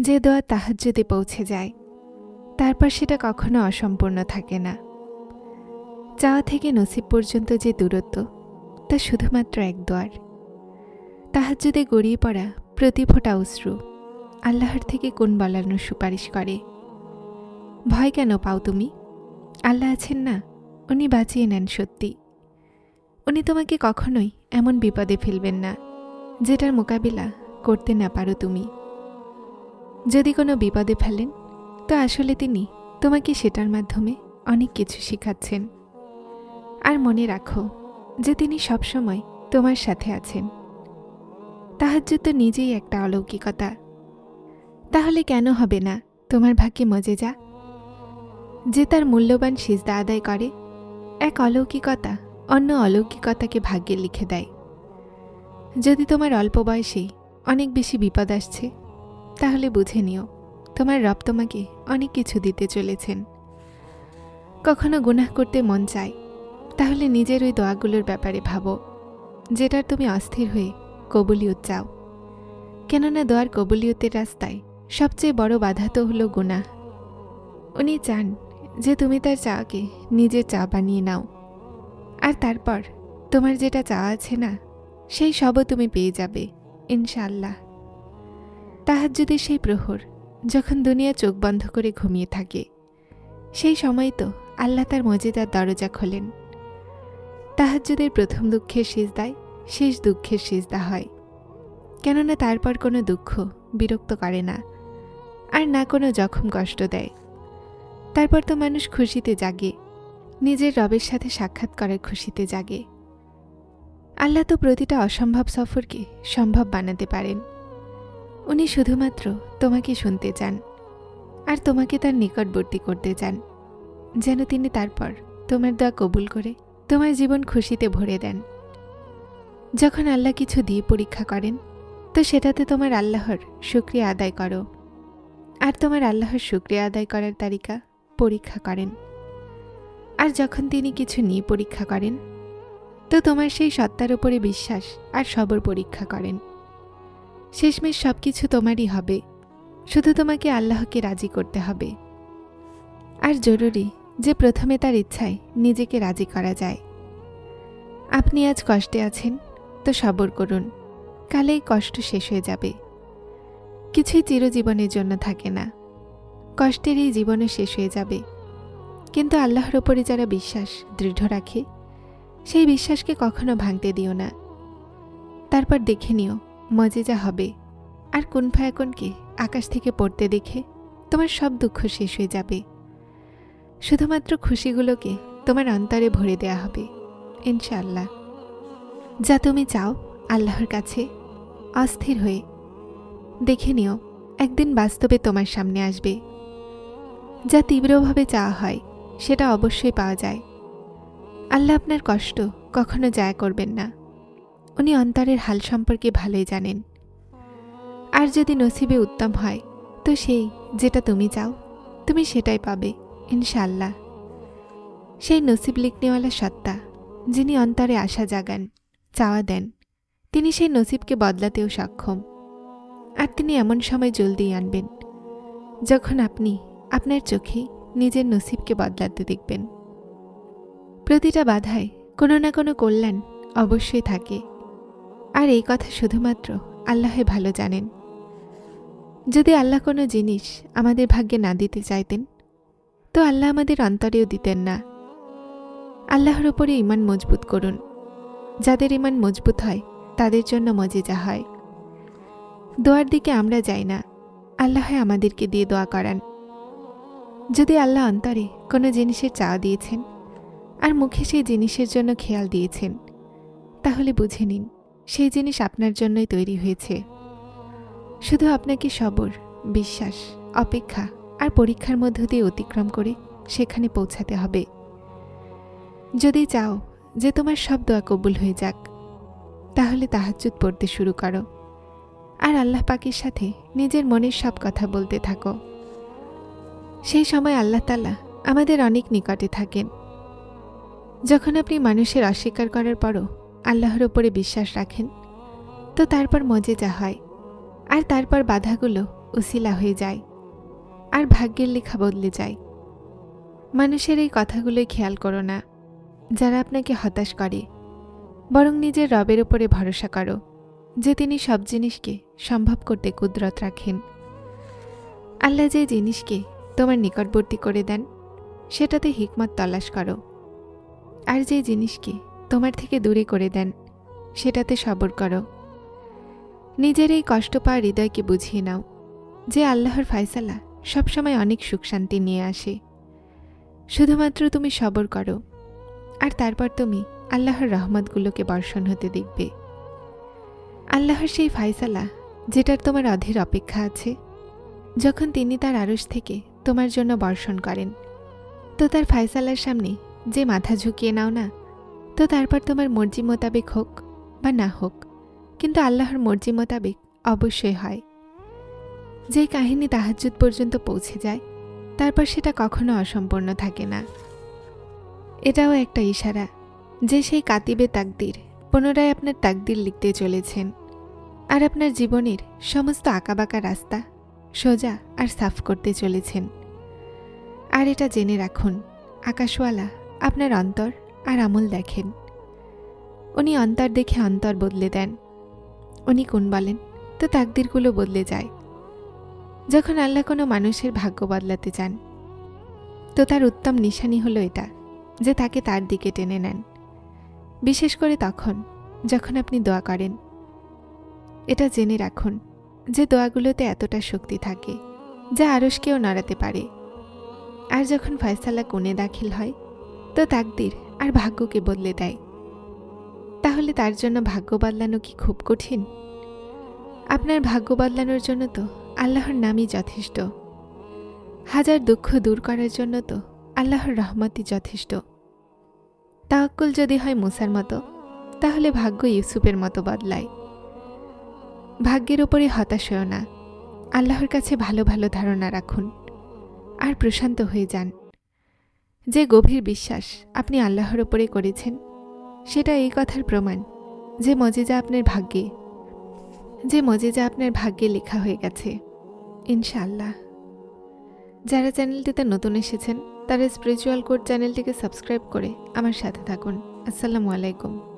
যে দোয়া তাহাজ্জুদে পৌঁছে যায়, তারপর সেটা কখনো অসম্পূর্ণ থাকে না। চাওয়া থেকে নসিব পর্যন্ত যে দূরত্ব, তা শুধুমাত্র এক দোয়ার। তাহাজ্জুদে গড়িয়ে পড়া প্রতি ফোঁটা অশ্রু আল্লাহর থেকে কোন বলানো সুপারিশ করে? ভয় কেন পাও তুমি? আল্লাহ আছেন না, উনি বাঁচিয়ে নেন সত্যি। উনি তোমাকে কখনোই এমন বিপদে ফেলবেন না, যেটার মোকাবিলা করতে না পারো তুমি। যদি কোনো বিপদে ফেলেন, তো আসলে তিনি তোমাকে সেটার মাধ্যমে অনেক কিছু শেখাচ্ছেন। আর মনে রাখো যে তিনি সবসময় তোমার সাথে আছেন। তাহাজ্জুদ তো নিজেই একটা অলৌকিকতা। তাহলে কেন হবে না তোমার ভাগ্যে মজে যা? যে তার মূল্যবান সিজদা আদায় করে, এক অলৌকিকতা অন্য অলৌকিকতাকে ভাগ্যে লিখে দেয়। যদি তোমার অল্প বয়সেই অনেক বেশি বিপদ আসছে তাহলে বুঝে নিও, তোমার রব তোমাকে অনেক কিছু দিতে চলেছেন। কখনো গুনাহ করতে মন চায়, তাহলে নিজের ওই দোয়াগুলোর ব্যাপারে ভাবো, যেটার তুমি অস্থির হয়ে কবুলিয়ত চাও। কেননা দোয়ার কবুলিয়তের রাস্তায় সবচেয়ে বড় বাধা তো হলো গুনাহ। উনি চান যে তুমি তার চাওয়াকে নিজের চা বানিয়ে নাও, আর তারপর তোমার যেটা চাওয়া আছে না, সেই সবও তুমি পেয়ে যাবে, ইনশাআল্লাহ। তাহাজ্জুদের সেই প্রহর, যখন দুনিয়া চোখ বন্ধ করে ঘুমিয়ে থাকে, সেই সময় তো আল্লাহ তার মজেদার দরজা খোলেন। তাহাজ্জুদের প্রথম দুঃখের সিজদায় শেষ দুঃখের সিজদা হয়। কেননা তারপর কোনো দুঃখ বিরক্ত করে না, আর না কোনো জখম কষ্ট দেয়। তারপর তো মানুষ খুশিতে জাগে, নিজের রবের সাথে সাক্ষাৎ করার খুশিতে জাগে। আল্লাহ তো প্রতিটা অসম্ভব সফরকে সম্ভব বানাতে পারেন। উনি শুধুমাত্র তোমাকে শুনতে চান আর তোমাকে তার নিকটবর্তী করতে চান। যেন তিনি তারপর তোমার দোয়া কবুল করে তোমার জীবন খুশিতে ভরে দেন। যখন আল্লাহ কিছু দিয়ে পরীক্ষা করেন, তো সেটাতে তোমার আল্লাহর শুক্রিয়া আদায় করো আর তোমার আল্লাহর শুক্রিয়া আদায় করার তালিকা পরীক্ষা করেন। আর যখন তিনি কিছু নিয়ে পরীক্ষা করেন, তো তোমার সেই সত্তার উপরে বিশ্বাস আর সবর পরীক্ষা করেন। শেষমেশ সব কিছু তোমারই হবে। শুধু তোমাকে আল্লাহকে রাজি করতে হবে। আর জরুরি যে প্রথমে তার ইচ্ছায় নিজেকে রাজি করা যায়। আপনি আজ কষ্টে আছেন, তো সবর করুন। কালে কষ্ট শেষ হয়ে যাবে। কিছুই চিরজীবনের জন্য থাকে না। কষ্টের এই জীবনও শেষ হয়ে যাবে। কিন্তু আল্লাহর ওপরে যারা বিশ্বাস দৃঢ় রাখে, সেই বিশ্বাসকে কখনো ভাঙতে দিও না। তারপর দেখে নিও মজে যা হবে। আর কোন ফায়াকনকে আকাশ থেকে পড়তে দেখে তোমার সব দুঃখ শেষ হয়ে যাবে। শুধুমাত্র খুশিগুলোকে তোমার অন্তরে ভরে দেয়া হবে। ইনশাআল্লাহ। যা তুমি চাও আল্লাহর কাছে, অস্থির হয়ে। দেখে নিও, একদিন বাস্তবে তোমার সামনে আসবে। যা তীব্রভাবে চাওয়া হয়, সেটা অবশ্যই পাওয়া যায়। আল্লাহ আপনার কষ্ট কখনো যায় করবেন না। উনি অন্তরের হাল সম্পর্কে ভালোই জানেন। আর যদি নসিবে উত্তম হয়, তো সেই, যেটা তুমি চাও, তুমি সেটাই পাবে ইনশাল্লাহ সেই নসিব লিখনেওয়ালা সত্তা, যিনি অন্তরে আশা জাগান, চাওয়া দেন, তিনি সেই নসিবকে বদলাতেও সক্ষম। আর তিনি এমন সময় জলদি আনবেন, যখন আপনি আপনার চোখে নিজের নসিবকে বদলাতে দেখবেন। প্রতিটা বাধায় কোনো না কোনো কল্যাণ অবশ্যই থাকে। আর এই কথা শুধুমাত্র আল্লাহে ভালো জানেন। যদি আল্লাহ কোনো জিনিস আমাদের ভাগ্যে না দিতে চাইতেন, তো আল্লাহ আমাদের অন্তরেও দিতেন না। আল্লাহর ওপরে ইমান মজবুত করুন। যাদের ইমান মজবুত হয়, তাদের জন্য মজেজা হয়। দোয়ার দিকে আমরা যাই না আল্লাহ আমাদেরকে দিয়ে দোয়া করান। যদি আল্লাহ অন্তরে কোনো জিনিসের চাওয়া দিয়েছেন, আর মুখে সেই জিনিসের জন্য খেয়াল দিয়েছেন, তাহলে বুঝে নিন সেই জিনিস আপনার জন্যই তৈরি হয়েছে। শুধু আপনাকে সবর, বিশ্বাস, অপেক্ষা আর পরীক্ষার মধ্য দিয়ে অতিক্রম করে সেখানে পৌঁছাতে হবে। যদি চাও যে তোমার সব দোয়া কবুল হয়ে যাক, তাহলে তাহাজ্জুদ পড়তে শুরু করো। আর আল্লাহ পাকের সাথে নিজের মনের সব কথা বলতে থাকো। সেই সময় আল্লাহ তালা আমাদের অনেক নিকটে থাকেন। যখন আপনি মানুষের অস্বীকার করার পরও আল্লাহর ওপরে বিশ্বাস রাখেন। তো তারপর মজে যা হয়। আর তারপর বাধাগুলো উসিলা হয়ে যায়। আর ভাগ্যের লেখা বদলে যায়। মানুষের এই কথাগুলোই খেয়াল করো না। যারা আপনাকে হতাশ করে, বরং নিজের রবের উপরে ভরসা করো যে তিনি সব জিনিসকে সম্ভব করতে কুদরত রাখেন। আল্লাহ যে জিনিসকে তোমার নিকটবর্তী করে দেন, সেটাতে হিকমত তলাশ করো। আর যে জিনিসকে তোমার থেকে দূরে করে দেন, সেটাতে সবর করো। নিজের এই কষ্ট পাওয়া হৃদয়কে বুঝিয়ে নাও, যে আল্লাহর ফায়সালা সবসময় অনেক সুখ শান্তি নিয়ে আসে। শুধুমাত্র তুমি সবর করো, আর তারপর তুমি আল্লাহর রহমতগুলোকে বর্ষণ হতে দেখবে। আল্লাহর সেই ফায়সালা যেটার তোমার অধীর অপেক্ষা আছে, যখন তিনি তার আড়স থেকে তোমার জন্য বর্ষণ করেন, তো তার ফায়সালার সামনে যে মাথা ঝুঁকিয়ে নাও না তো তারপর তোমার মর্জি মোতাবেক হোক বা না হোক, কিন্তু আল্লাহর মর্জি মোতাবেক অবশ্যই হয়। যে কাহিনী তাহাজ্জুদ পর্যন্ত পৌঁছে যায়, তারপর সেটা কখনো অসম্পূর্ণ থাকে না। এটাও একটা ইশারা যে সেই কাতিবে তাকদির পুনরায় আপনার তাকদির লিখতে চলেছেন আর আপনার জীবনের সমস্ত আঁকাবাঁকা রাস্তা সোজা আর সাফ করতে চলেছেন। আর এটা জেনে রাখুন, আকাশওয়ালা আপনার অন্তর আর আমল দেখেন। উনি অন্তর দেখে অন্তর বদলে দেন। উনি কোন বলেন? তো তাকদিরগুলো বদলে যায়। যখন আল্লাহ কোনো মানুষের ভাগ্য বদলাতে চান, তো তার উত্তম নিশানি হলো এটা, যে তাকে তার দিকে টেনে নেন। বিশেষ করে তখন, যখন আপনি দোয়া করেন। এটা জেনে রাখুন যে দোয়াগুলোতে এতটা শক্তি থাকে, যা আরসকেও নাড়াতে পারে। আর যখন ফয়সালা কোণে দাখিল হয়, তো তাকদির আর ভাগ্যকে বদলে দেয়। তাহলে তার জন্য ভাগ্য বদলানো কি খুব কঠিন? আপনার ভাগ্য বদলানোর জন্য তো আল্লাহর নামই যথেষ্ট। হাজার দুঃখ দূর করার জন্য তো আল্লাহর রহমতই যথেষ্ট। তাওয়াক্কুল যদি হয় মুসার মতো, তাহলে ভাগ্য ইউসুফের মতো বদলায়। ভাগ্যের ওপরে হতাশ না। আল্লাহর কাছে ভালো ভালো ধারণা রাখুন। আর প্রশান্ত হয়ে যান। যে গভীর বিশ্বাস আপনি আল্লাহর ওপরে করেছেন, সেটা এই কথার প্রমাণ যে মজেজা আপনার ভাগ্যে, যে মজেজা আপনার ভাগ্যে লেখা হয়ে গেছে, ইনশাআল্লাহ। যারা চ্যানেলটিতে নতুন এসেছেন, তারা স্পিরিচুয়াল কোড চ্যানেলটিকে সাবস্ক্রাইব করে আমার সাথে থাকুন। আসসালামু আলাইকুম।